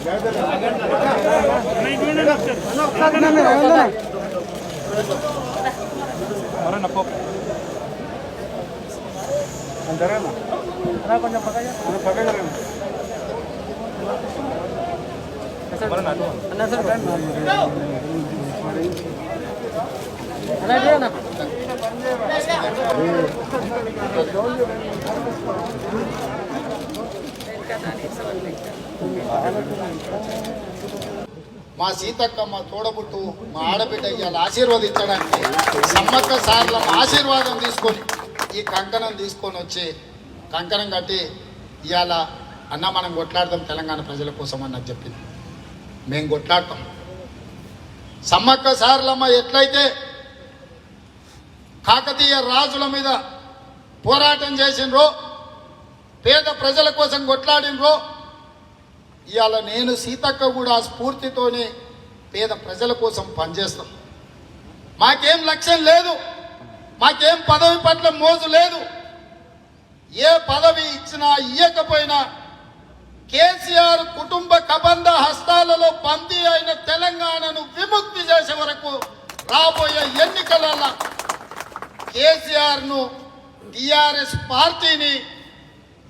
పిలుస్తుందట సరే, మీరు మా సీతక్క మా తోడబుట్టు మా ఆడబిడ్డ ఇవాళ ఆశీర్వదించడానికి సమ్మక్క సార్ల ఆశీర్వాదం తీసుకొని ఈ కంకణం తీసుకొని వచ్చి కంకణం కట్టి ఇవాళ అన్న మనం కొట్లాడదాం తెలంగాణ ప్రజల కోసం అన్నది చెప్పింది. మేము కొట్లాడతాం. సమ్మక్క సార్లమ్మ ఎట్లయితే కాకతీయ రాజుల మీద పోరాటం చేసినరో పేద ప్రజల కోసం కొట్లాడినరో ఇవాళ నేను సీతక్క కూడా స్ఫూర్తితోనే పేద ప్రజల కోసం పనిచేస్తాం. మాకేం లక్ష్యం లేదు. మాకేం పదవి పట్ల మోజు లేదు. ఏ పదవి ఇచ్చినా ఇయ్యకపోయినా కేసీఆర్ కుటుంబ కబంధ హస్తాలలో బందీ అయిన తెలంగాణను విముక్తి చేసే వరకు రాబోయే ఎన్నికలలో కేసీఆర్ను టిఆర్ఎస్ పార్టీని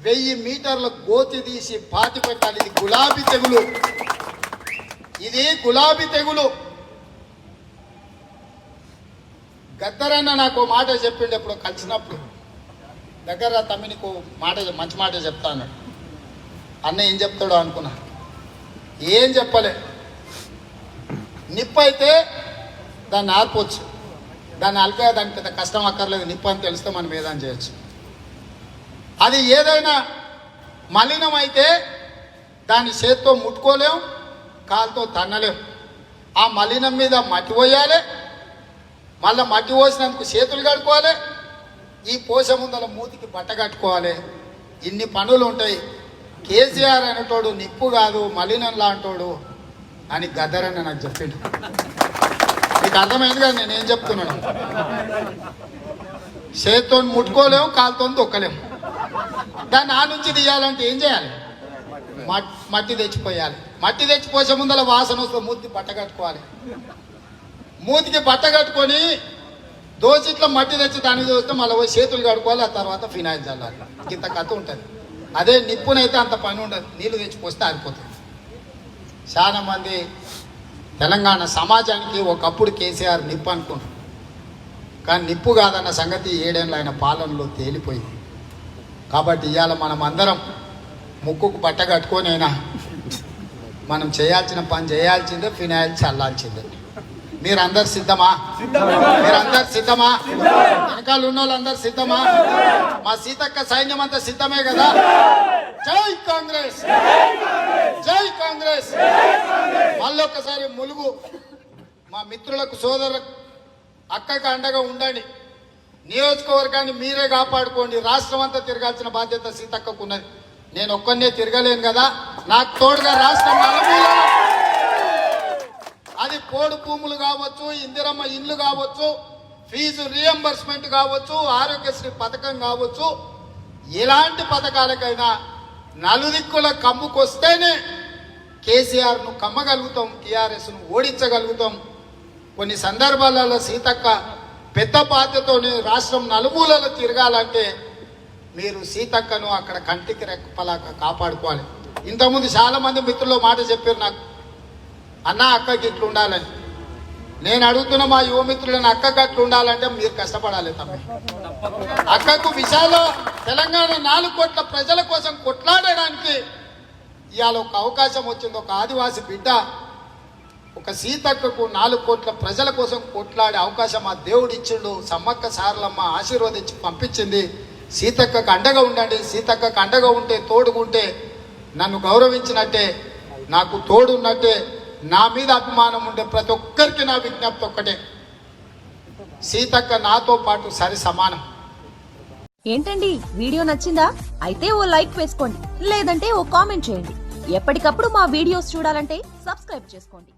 వెయ్యి మీటర్ల గోతి తీసి పాతి పెట్టాలి. ఇది గులాబీ తెగులు. ఇది గులాబీ తెగులు. గద్దరన్న నాకు మాట చెప్పిండు ఎప్పుడు కలిసినప్పుడు. దగ్గర తమ్మి నీకు మాట మంచి మాట చెప్తాను. అన్న ఏం చెప్తాడో అనుకున్నా. ఏం చెప్పలే. నిప్పు అయితే దాన్ని ఆర్పొచ్చు. దాన్ని అల్పే దానికి పెద్ద కష్టం అక్కర్లేదు. నిప్పు అని తెలిస్తే మనం ఏదని చేయొచ్చు. అది ఏదైనా మలినం అయితే దాన్ని చేత్తో ముట్టుకోలేం కాలుతో తన్నలేం. ఆ మలినం మీద మట్టి పోయాలి మళ్ళీ మట్టి పోసినందుకు చేతులు కడుక్కోవాలి ఈ పోస ముందల మూతికి బట్ట కట్టుకోవాలి. ఇన్ని పనులు ఉంటాయి. కేసీఆర్ అనేటోడు నిప్పు కాదు మలినం లాంటోడు అని గద్దరని నాకు చెప్పిండు. మీకు అర్థమైంది కదా నేనేం చెప్తున్నాను? చేత్తో ముట్టుకోలేము కాలుతో తొక్కలేము దాన్ని ఆ నుంచి తీయాలంటే ఏం చేయాలి? మట్టి తెచ్చిపోయాలి. మట్టి తెచ్చిపోసే ముందర వాసన వస్తే మూతికి బట్ట కట్టుకోవాలి. మూతికి బట్ట కట్టుకొని దోసిట్లో మట్టి తెచ్చి దానికి చూస్తే మళ్ళీ పోయి చేతులు కడుక్కోవాలి ఆ తర్వాత ఫినాయిల్ చల్లాలి. ఇంత కథ ఉంటుంది. అదే నిప్పునైతే అంత పని ఉండదు. నీళ్ళు తెచ్చిపోస్తే ఆరిపోతుంది. చాలా మంది తెలంగాణ సమాజానికి ఒకప్పుడు కేసీఆర్ నిప్పు అనుకున్నారు కానీ నిప్పు కాదన్న సంగతి ఏడేళ్ళు ఆయన పాలనలో తేలిపోయింది. కాబట్టి ఇవాళ మనం అందరం ముక్కుకు బట్ట కట్టుకొనైనా మనం చేయాల్సిన పని చేయాల్సిందే ఫినాయిల్ చల్లాల్సిందే. మీరందరు సిద్ధమా? మీరందరు సిద్ధమా? వెనకాల ఉన్న వాళ్ళందరు సిద్ధమా. మా సీతక్క సైన్యం అంతా సిద్ధమే. కదా జై కాంగ్రెస్. జై కాంగ్రెస్. మళ్ళొక్కసారి ములుగు. మా మిత్రులకు సోదరులకు అక్కకి అండగా ఉండండి. నియోజకవర్గాన్ని మీరే కాపాడుకోండి. రాష్ట్రం అంతా తిరగాల్సిన బాధ్యత సీతక్కకు ఉన్నది నేను ఒక్కనే తిరగలేను కదా. నాకు తోడుగా రాష్ట్రం అది పోడు భూములు కావచ్చు ఇందిరమ్మ ఇల్లు కావచ్చు ఫీజు రియంబర్స్మెంట్ కావచ్చు ఆరోగ్యశ్రీ పథకం కావచ్చు. ఎలాంటి పథకాలకైనా నలుదిక్కుల కమ్ముకొస్తేనే కేసీఆర్ను కమ్మగలుగుతాం టీఆర్ఎస్ను ఓడించగలుగుతాం. కొన్ని సందర్భాలలో సీతక్క పెద్ద బాధ్యతతోని రాష్ట్రం నలుమూలలో తిరగాలంటే మీరు సీతక్కను అక్కడ కంటికి రెక్కపలాక కాపాడుకోవాలి. ఇంతకుముందు చాలామంది మిత్రులు మాట చెప్పారు నాకు అన్న అక్కకి ఇట్లు ఉండాలని. నేను అడుగుతున్న మా యువ మిత్రులను అక్కకి అట్లు ఉండాలంటే మీరు కష్టపడాలి తమ్మి. అక్కకు విశాల తెలంగాణ నాలుగు కోట్ల ప్రజల కోసం కొట్లాడడానికి ఇవాళ ఒక అవకాశం వచ్చింది. ఒక ఆదివాసి బిడ్డ ఒక సీతక్కకు నాలుగు కోట్ల ప్రజల కోసం కొట్లాడే అవకాశం ఆ దేవుడు ఇచ్చిండు. సమ్మక్క సారలమ్మ ఆశీర్వదించి పంపించింది. సీతక్కకు అండగా ఉండండి. సీతక్కకు అండగా ఉంటే తోడుకుంటే నన్ను గౌరవించినట్టే నాకు తోడున్నట్టే నా మీద అభిమానం ఉండే ప్రతి ఒక్కరికి నా విజ్ఞప్తి ఒక్కటే. సీతక్క నాతో పాటు సరి సమానం. ఏంటండి? వీడియో నచ్చిందా? అయితే ఓ లైక్ వేసుకోండి. లేదంటే ఓ కామెంట్ చేయండి. ఎప్పటికప్పుడు మా వీడియోస్ చూడాలంటే సబ్స్క్రైబ్ చేసుకోండి.